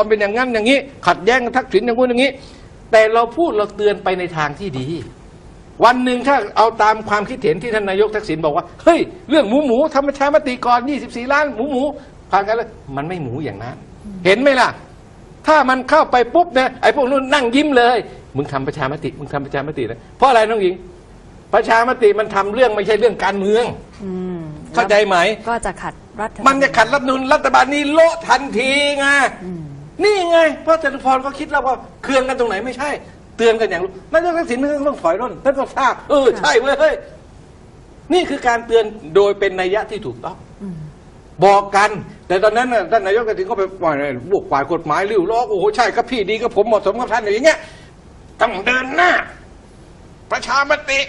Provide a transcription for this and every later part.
ความเป็นอย่างนั้นอย่างนี้ ขัดแย้งกับทักษิณอย่างนู้นอย่างนี้ แต่เราพูดเราเตือนไปในทางที่ดี วันหนึ่งถ้าเอาตามความคิดเห็นที่ท่านนายกทักษิณบอกว่าเฮ้ยเรื่องหมูหมูทำประชามติก่อน24 ล้านหมูหมูผ่านกันแล้วมันไม่หมูอย่างนั้น เห็นไหมล่ะ ถ้ามันเข้าไปปุ๊บเนี่ยไอ้พวกนู้นนั่งยิ้มเลย มึงทำประชามติมึงทำประชามตินะเพราะอะไรน้องหญิง ประชามติมันทำเรื่องไม่ใช่เรื่องการเมืองอืมเข้าใจไหมก็จะขัดรัฐธรรมันจะขัดรัฐธรรมนูลรัฐบาลนี้โละทันทีไงอืม นี่ไงเพราะจตุพรก็คิดแล้วว่าเคืองกันตรงไหนไม่ใช่ เตือนกันอย่างรู้นายกทักษิณไม่ต้องถอยร่นท่านก็ทราบเออใช่เว้ยเฮ้ยนี่คือการเตือนโดยเป็นนัยยะที่ถูกต้องอืมบอกกัน แต่ตอนนั้นน่ะท่านนายกทักษิณก็ไปปล่อยบวกฝ่ายกฎหมายริ้วล้อโอ้โหใช่ครับพี่ดีกับผมเหมาะสมกับท่านอย่างเงี้ยต้องเดินหน้า ประชามติ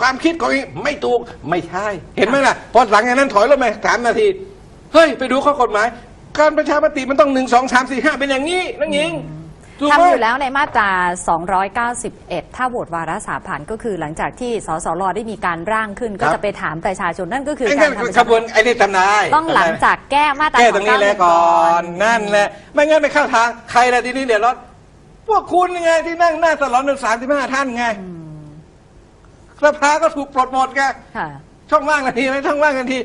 ความคิดของอีไม่ถูกไม่ใช่ เห็นไหมล่ะพอหลังจากนั้นถอยรถไปสามนาทีเฮ้ย ไปดูข้อกฎหมาย การประชามติมันต้องหนึ่งสองสามสี่ห้าเป็นอย่างนี้นั่งยิงถูกไหม ทำอยู่แล้วในมาตรา 291 ถ้าโหวตวาระสาผ่านก็คือหลังจากที่สสรได้มีการร่างขึ้น ก็จะไปถามประชาชนนั่นก็คือไอ้กานั่รนทำประขชาบวนไอ้นี่ทำนายต้องหลังจากแก้มาตราแก้ตรงนี้แล้วก่อน291นั่นแหละไม่งั้นไปเข้าทางใครล่ะทีนี้เดี๋ยวรถพวกคุณไงที่นั่งหน้าสลอนหนึ่งสามสิบห้าท่านไงสภาก็ถูกปลดหมดไง ค่ะ ช่องว่างกันทีไหมช่องว่างกันที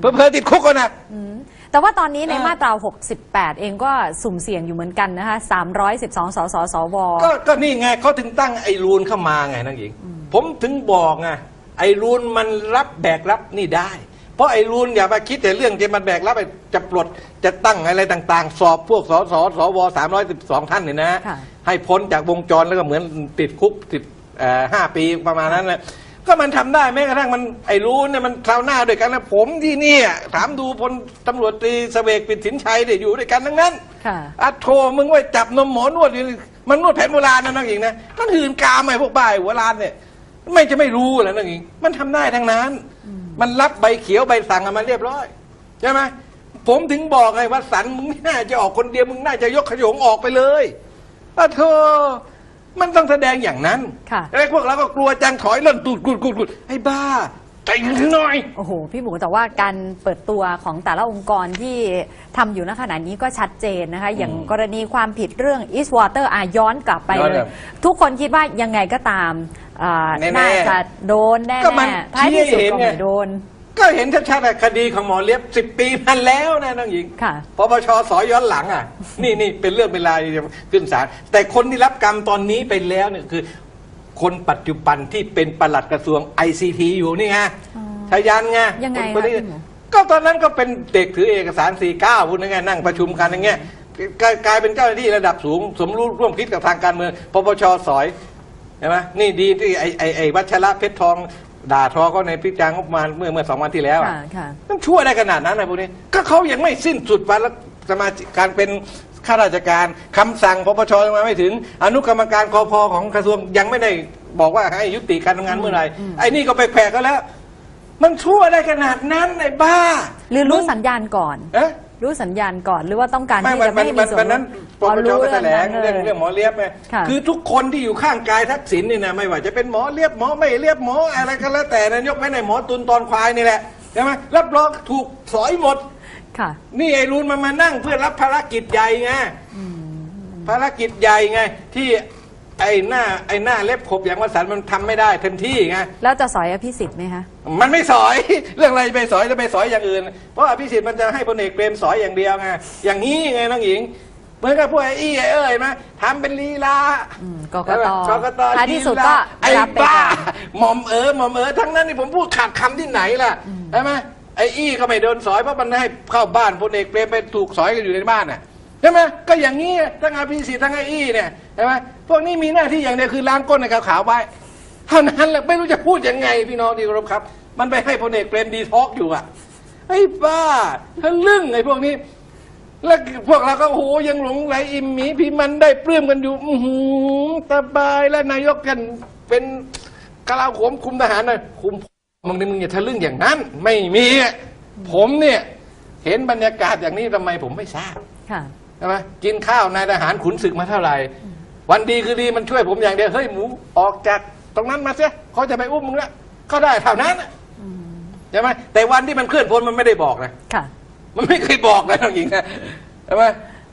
เพิ่มติดคุกกันนะ อืม แต่ว่าตอนนี้ในเออมาตรา 68 เองก็สุ่มเสี่ยงอยู่เหมือนกันนะคะ 312 สสสว ก็ก็นี่ไงเขาถึงตั้งไอ้รูนเข้ามาไงนักหญิง ผมถึงบอกไงไอ้รูนมันรับแบกรับนี่ได้ เพราะไอ้รูนอย่ามาคิดแต่เรื่องจะมันแบกรับไอ้จะปลดจะตั้งอะไรต่าง ๆ สอบพวกสสสวสามร้อยสิบสองท่านเนี่ยนะค่ะให้พ้นจากวงจรแล้วก็เหมือนติดคุกติดเอ่อห้าปีประมาณนั้นแหละ ก็มันทำได้แม้กระทั่งมันไอ้รู้เนี่ยมันคราวหน้าด้วยกันนะผมที่เนี่ยถามดูพลตำรวจตรีเสเวกปิดสินชัยเนี่ยอยู่ด้วยกันทั้งนั้นค่ะอัดโทมึงไว้จับนมหมอนวดอยู่นี่มันนวดแผนโบราณนะน้องหญิงนะมันหืนกามไอ้พวกบ้าไอ้หัวลานเนี่ย ไม่จะไม่รู้เหรอน้องหญิง มันทำได้ทั้งนั้น มันรับใบเขียวใบสั่งอะมาเรียบร้อยใช่ไหมผมถึงบอกไงว่าสันมึงไม่น่าจะออกคนเดียวมึงน่าจะยกขยงออกไปเลยอะเธอ มันต้องแสดงอย่างนั้นค่ะ ไอ้พวกเราก็กลัวจังถอยล่นตูดกุดกุดกุดไอ้บ้าใจหน่อย โอ้โห พี่หมูแต่ว่าการเปิดตัวของแต่ละองค์กรที่ทำอยู่ณขณะนี้ก็ชัดเจนนะคะ อย่างกรณีความผิดเรื่อง East Water อะย้อนกลับไปย้อนเลกลัย บทุกคนคิดว่ายังไงก็ตามอ่าแน่ๆน่าจะโดนแน่ก็มันๆท้ายที่สุดชี้ให้เห็นก็ไง ไม่โดน ก็เห็นชัดๆอะคดีของหมอเลียบสิบปีพันแล้วนะน้องหญิงค่ะปปชสอย้อนหลังอะ นี่นี่เป็นเรื่องเป็นราวที่จะขึ้นศาลแต่คนที่รับกรรมตอนนี้ไปแล้วเนี่ยคือ คนปัจจุบันที่เป็นปลัดกระทรวง ICT อยู่นี่ไงอ๋อชายันไงยังไงคนนี้คะพี่หมูก็ตอนนั้นก็เป็นเด็กถือเอกสาร49พูดง่ายๆนั่งประชุมกันอย่างเงี้ยกลายกลายเป็นเจ้าหน้าที่ระดับสูง สมรู้ร่วมคิดกับทางการเมืองปปชสอยใช่ไหมนี่ดีที่ไอไอไอวัชระเพชรทอง ด่าทอเขาในพิจารณางบประมาณเมื่อเมื่อสองวันที่แล้วอะค่ะค่ะมันชั่วได้ขนาดนั้นนะพวกนี้ ก็เขายังไม่สิ้นสุดวาระสมาชิกการเป็นข้าราชการคำสั่งปปชยังมาไม่ถึง อนุกรรมการกพของกระทรวงยังไม่ได้บอกว่าให้ยุติการทำงานเมื่อไหร่ไอ้นี่ก็ไปแขวกกันแล้ว มันชั่วได้ขนาดนั้นไอ้บ้าหรือรู้มึงสัญญาณก่อน เอ๊ะ รู้สัญญาณก่อนหรือว่าต้องการไม่ที่มันจะไม่มันให้มีมันส่วนวันนั้นปอ๋อปชรู้ก็แถลงนั้นเรื่องลยเรื่องหมอเลียบไงค่ะคือทุกคนที่อยู่ข้างกายทักษิณนี่นะไม่ว่าจะเป็นหมอเลียบหมอไม่เลียบหมออะไรก็แล้วแต่นะยกไว้ในหมอตุนตอนควายนี่แหละใช่ไหมรับรองถูกสอยหมดค่ะนี่ไอ้รูนมันมานั่งเพื่อรับภารกิจใหญ่ไงภารกิจใหญ่ไงที่ ไอ้หน้าไอ้หน้าเล็บขบอย่างวสันต์มันทำไม่ได้เต็มที่ไง แล้วจะสอยอภิสิทธิ์ไหมคะ มันไม่สอย เรื่องอะไรจะไปสอยจะไปสอยอย่างอื่น เพราะอภิสิทธิ์มันจะให้พลเอกเปรมสอยอย่างเดียวไงอย่างนี้ไงน้องหญิงเหมือนกับพวกไอ้อี้ไอ้เอ้ยมาทำเป็นลีลาอืมกกตกกตท้ายที่สุดลีลก็ไอ้รับไปบ้าก่อน หม่อมเอ๋อหม่อมเอ๋อทั้งนั้นนี่ผมพูดขาดคำที่ไหนล่ะใช่ไหมไอ้อี้ก็ไม่โดนสอยเพราะมันให้เข้าบ้านพลเอกเปรมไปถูกสอยกันอยู่ในบ้านน่ะ ใช่ไหมก็อย่างนี้ทั้งอภิสิทธิ์ทั้งไออี้เนี่ยใช่ไหมพวกนี้มีหน้าที่อย่างเดียวคือล้างก้นในขาวๆไว้เท่านั้นแหละไม่รู้จะพูดยังไงพี่น้องที่เคารพครับ มันไปให้พลเอกเปรมดีท็อกอยู่อะไอ้บ้าทะลึ่งไอ้พวกนี้ แล้วพวกเราก็โหยังหลงไหลอิ่มหมีพี่มันได้ปลื้มกันอยู่อือหือสบายแล้วนายกกันเป็นกลาโหมคุมทหารนะคุมมึงนี่มึงอย่าทะลึ่งอย่างนั้น ไม่มี ผมเนี่ย เห็นบรรยากาศอย่างนี้ทำไมผมไม่ทราบค่ะ ใช่ไหมกินข้าวนายทหารขุนศึกมาเท่าไหร่ วันดีคือดีมันช่วยผมอย่างเดียวเฮ้ยหมูออกจากตรงนั้นมาเสียเขาจะไปอุ้มมึงแล้วก็ได้เท่านั้นน่ะใช่ไหมแต่วันที่มันเคลื่อนพ้นมันไม่ได้บอกนะค่ะ มันไม่เคยบอกนะน้องหญิงนะใช่ไหม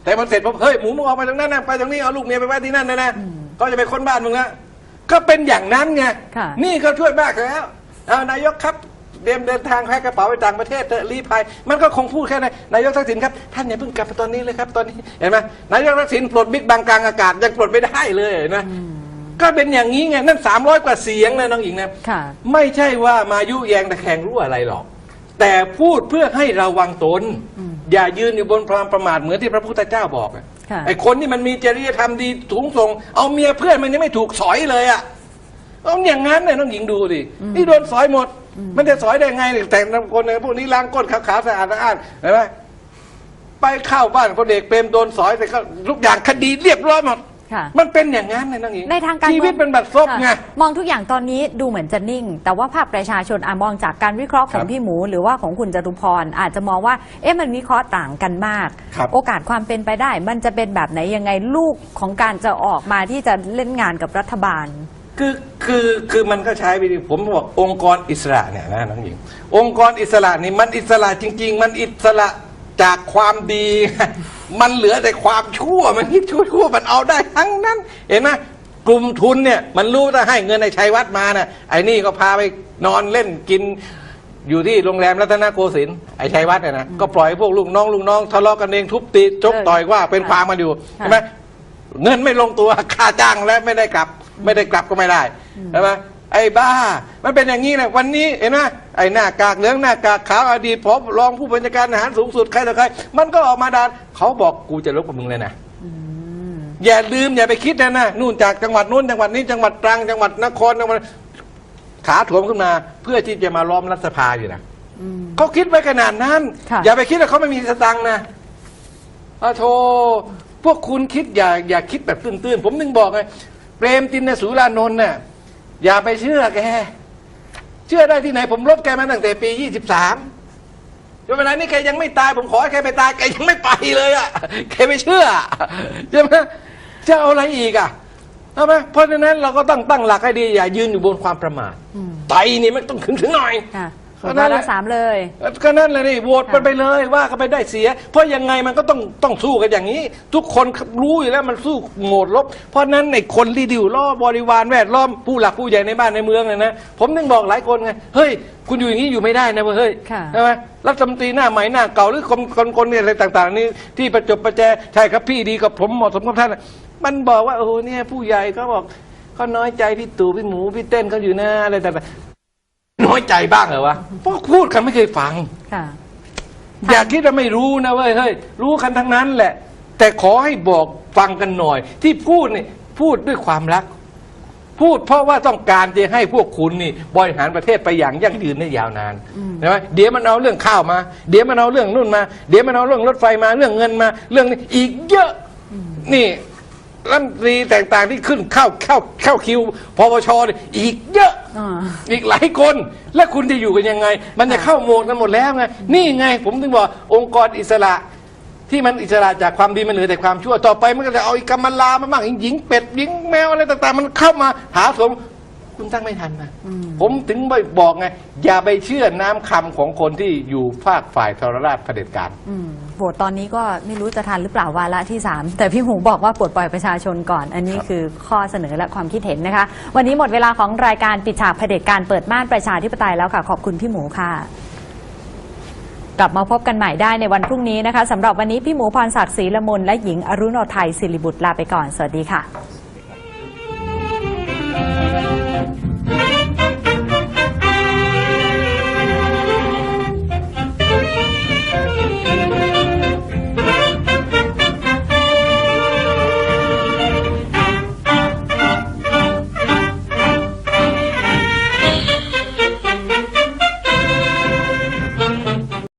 แต่มันเสร็จปุ๊บเฮ้ยหมูมึงออกไปตรงนั้นนะไปตรงนี้เอาลูกเมียไปไว้ที่นั่นนะนะก็จะไปค้นบ้านมึงละก็เป็นอย่างนั้นไงค่ะนี่ก็ช่วยมากแล้วเอานายกครับ เตรียมเดินทางแพ็คกระเป๋าไปต่างประเทศเถอะรีภัย มันก็คงพูดแค่นั้นนายกทักษิณครับท่านอย่าเพิ่งกลับมาตอนนี้เลยครับตอนนี้เห็นไหมนายกทักษิณปลดบิ๊กบังกลางอากาศยังปลดไม่ได้เลยเห็นไหมก็เป็นอย่างนี้ไงนั่นสามร้อยกว่าเสียงนะน้องหญิงนะค่ะไม่ใช่ว่ามายุแยงตะแคงรู้อะไรหรอก แต่พูดเพื่อให้ระวังตน อย่ายืนอยู่บนความประมาทเหมือนที่พระพุทธเจ้าบอกอะค่ะไอ้คนที่มันมีจริยธรรมดีสูงส่ง เอาเมียเพื่อนมันยังไม่ถูกสอยเลยอะ เอาอย่างนั้นเนี่ยน้องหญิงดูดินี่โดนสอยหมด มันจะสอยได้ไงเนี่ยแต่ละคนเนี่ยพวกนี้ล้างก้นขาวๆสะอาดสะอาดเห็นไหมไปเข้าบ้านพลเอกเปรมโดนสอยแต่ก็ทุกอย่างคดีเรียบร้อยหมดค่ะมันเป็นอย่างนั้นเลยน้องหญิงในทางการชีวิตมืองเป็นบัตรซบไงค่ะมองทุกอย่างตอนนี้ดูเหมือนจะนิ่ง แต่ว่าภาพประชาชนอามองจากการวิเคราะห์ของครับพี่หมู หรือว่าของคุณจตุพรอาจจะมองว่า เอ๊ะมันวิเคราะห์ต่างกันมากครับโอกาสความเป็นไปได้ มันจะเป็นแบบไหนยังไงลูกของการจะออกมาที่จะเล่นงานกับรัฐบาล คือคือคือมันก็ใช้วิธีผมบอกองค์กรอิสระเนี่ยนะน้องหญิง องค์กรอิสระนี่มันอิสระจริง ๆ มันอิสระจากความดี มันเหลือแต่ความชั่วมันคิดชั่วชั่วมันเอาได้ทั้งนั้น เห็นไหมกลุ่มทุนเนี่ยมันรู้ถ้าให้เงินในชัยวัฒน์มาน่ะไอ้นี่ก็พาไปนอนเล่นกินอยู่ที่โรงแรมรัตนโกสินทร์ไอ้ชัยวัฒน์เนี่ยนะก็ปล่อยให้พวกลูกน้องลูกน้องทะเลาะกันเองทุบตีชกเออต่อยว่าเป็นความกันอยู่ใช่ไหมเงินไม่ลงตัวค่าจ้างและไม่ได้กลับ ไม่ได้กลับก็ไม่ได้ใช่ไหมไอ้บ้า มันเป็นอย่างนี้นะวันนี้เห็นไหมไอ้หน้ากากเหลืองหน้ากากขาวอดีตพบรองผู้บัญชาการทหารสูงสุดใครต่อใคร มันก็ออกมาด่าเขาบอกกูจะลบกับมึงเลยนะอย่าลืมอย่าไปคิดนะนะนู่นจากจังหวัดนู้นจังหวัดนี้จังหวัดตรังจังหวัดนครจังหวัดขาถวมขึ้นมา เพื่อที่จะมาล้อมรัฐสภาอยู่นะเขาคิดไว้ขนาดนั้นค่ะอย่าไปคิดว่าเขาไม่มีสตังค์นะอาโทพวกคุณคิดอย่าอย่าคิดแบบตื้นๆ ผมนึงบอกไง เปรมตินสุรานนท์น่ะอย่าไปเชื่อแก เชื่อได้ที่ไหนผมลบแกมาตั้งแต่ปี23จนเวลานี้แกยังไม่ตายผมขอให้แกไปตายแกยังไม่ไปเลยอะแกไม่เชื่อใช่ไหมจะเอาอะไรอีกอะใช่ไหมเพราะฉะนั้นเราก็ต้องตั้งหลักให้ดีอย่ายืนอยู่บนความประมาทไตนี่มันต้องถึงถึงหน่อยค่ะ ส่ก็วนนั่วานแหระละสามเลย ก็นั่นเลยนี่โหวตมันไปเลยว่ากันไปได้เสีย เพราะยังไงมันก็ต้องต้องสู้กันอย่างนี้ ทุกคนรู้อยู่แล้วมันสู้โหมดลบ เพราะนั้นในคนที่ดิวล้อบริวารแวดล้อมผู้หลักผู้ใหญ่ในบ้านในเมืองเนี่ยนะผมนึงบอกหลายคนไงเฮ้ย คุณอยู่อย่างนี้อยู่ไม่ได้นะเว้ยเฮ้ยค่ะ ใช่ไหมรัฐมนตรีหน้าใหม่หน้าเก่าหรือคนคนคนเนี่ยอะไรต่างๆ นี่ที่ประจบประแจใช่ครับพี่ดีกับผมเหมาะสมกับท่านน่ะมันบอกว่าโอ้โหเนี่ยผู้ใหญ่ก็บอกเขาน้อยใจพี่ตู่พี่หมูพี่เต้นเขาอยู่หน้าอะไรต่างๆ น้อยใจบ้างเหรอวะเพราะพูดกันไม่เคยฟัง ค่ะ อย่าคิดว่าไม่รู้นะเว้ยเฮ้ยรู้กันทั้งนั้นแหละ แต่ขอให้บอกฟังกันหน่อย ที่พูดนี่พูดด้วยความรัก พูดเพราะว่าต้องการจะให้พวกคุณนี่บริหารประเทศไปอย่างยั่งยืนได้ยาวนานใช่ไหมเดี๋ยวมันเอาเรื่องข้าวมา เดี๋ยวมันเอาเรื่องนู่นมา เดี๋ยวมันเอาเรื่องรถไฟมาเรื่องเงินมา เรื่องนี้อีกเยอะนี่ รัฐมนตรีต่างๆที่ขึ้นเข้าเข้าเข้าคิวพปชนี่อีกเยอะ อ่า อีกหลายคน และคุณจะอยู่กันยังไง มันจะเข้าโหมดกันหมดแล้วไงนี่ไงผมถึงบอกองค์กรอิสระ ที่มันอิสระจากความดีมันเหลือแต่ความชั่วต่อไปมันก็จะเอาอีกกรรมลามาบ้างหญิงเป็ดหญิงแมวอะไรต่างๆ มันเข้ามาหาสม คุณตั้งไม่ทันนะผมถึงบอกไง อย่าไปเชื่อน้ำคำของคนที่อยู่ฝากฝ่ายทรราชเผด็จการอืมโหวตตอนนี้ก็ไม่รู้จะทันหรือเปล่าวาระที่ 3 แต่พี่หมูบอกว่าปลดปล่อยประชาชนก่อน อันนี้ครับคือข้อเสนอและความคิดเห็นนะคะ วันนี้หมดเวลาของรายการปิดฉากเผด็จการเปิดม่านประชาธิปไตยแล้วค่ะ ขอบคุณพี่หมูค่ะกลับมาพบกันใหม่ได้ในวันพรุ่งนี้นะคะสำหรับวันนี้พี่หมูพรศักดิ์ศรีละมุนและหญิงอรุณโอไทยศิริบุตรลาไปก่อน สวัสดีค่ะ